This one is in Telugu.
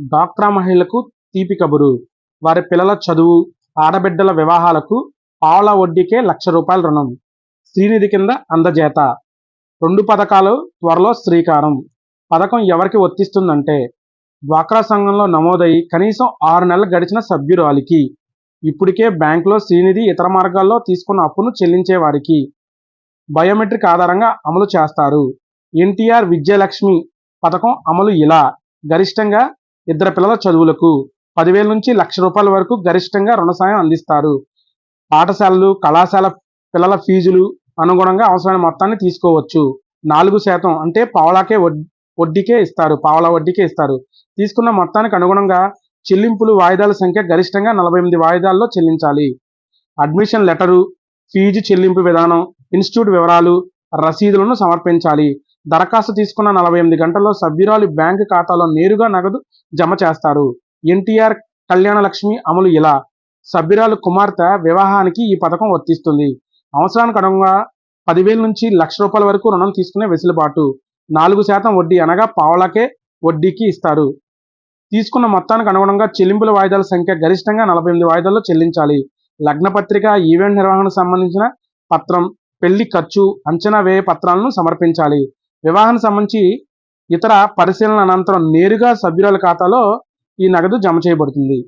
డ్వాక్రా మహిళలకు తీపి కబురు. వారి పిల్లల చదువు ఆడబిడ్డల వివాహాలకు పావుల వడ్డీకే లక్ష రూపాయల రుణం. శ్రీనిధి కింద అందజేత. రెండు పథకాలు త్వరలో శ్రీకారం. పథకం ఎవరికి వర్తిస్తుందంటే డ్వాక్రా సంఘంలో నమోదయి కనీసం ఆరు నెలలు గడిచిన సభ్యురాలికి. ఇప్పటికే బ్యాంకులో శ్రీనిధి ఇతర మార్గాల్లో తీసుకున్న అప్పును చెల్లించే వారికి బయోమెట్రిక్ ఆధారంగా అమలు చేస్తారు. ఎన్టీఆర్ విజయలక్ష్మి పథకం అమలు ఇలా. గరిష్టంగా ఇద్దరు పిల్లల చదువులకు పదివేల నుంచి లక్ష రూపాయల వరకు గరిష్టంగా రుణ సాయం అందిస్తారు. పాఠశాలలు కళాశాల పిల్లల ఫీజులు అనుగుణంగా అవసరమైన మొత్తాన్ని తీసుకోవచ్చు. నాలుగు శాతం అంటే పావలాకే వడ్- వడ్డీకే ఇస్తారు పావలా వడ్డీకే ఇస్తారు. తీసుకున్న మొత్తానికి అనుగుణంగా చెల్లింపులు వాయిదాల సంఖ్య గరిష్టంగా నలభై ఎనిమిది వాయిదాల్లో చెల్లించాలి. అడ్మిషన్ లెటరు ఫీజు చెల్లింపు విధానం ఇన్స్టిట్యూట్ వివరాలు రసీదులను సమర్పించాలి. దరఖాస్తు తీసుకున్న నలభై ఎనిమిది గంటల్లో సభ్యురాలి బ్యాంకు ఖాతాలో నేరుగా నగదు జమ చేస్తారు. ఎన్టీఆర్ కళ్యాణలక్ష్మి అమలు ఇలా సభ్యురాలు కుమార్తె వివాహానికి ఈ పథకం వర్తిస్తుంది. అవసరానికి అనుగుణంగా పదివేల నుంచి లక్ష రూపాయల వరకు రుణం తీసుకునే వెసులుబాటు. నాలుగు శాతం వడ్డీ అనగా పావలాకే వడ్డీకి ఇస్తారు. తీసుకున్న మొత్తానికి అనుగుణంగా చెల్లింపుల వాయిదాల సంఖ్య గరిష్టంగా నలభై ఎనిమిది వాయిదాల్లో చెల్లించాలి. లగ్న పత్రిక ఈవెంట్ నిర్వహణకు సంబంధించిన పత్రం పెళ్ళి ఖర్చు అంచనా వ్యయ పత్రాలను సమర్పించాలి. వివాహానికి సంబంధించి ఇతర పరిశీలన అనంతరం నేరుగా సభ్యురాల ఖాతాలో ఈ నగదు జమ చేయబడుతుంది.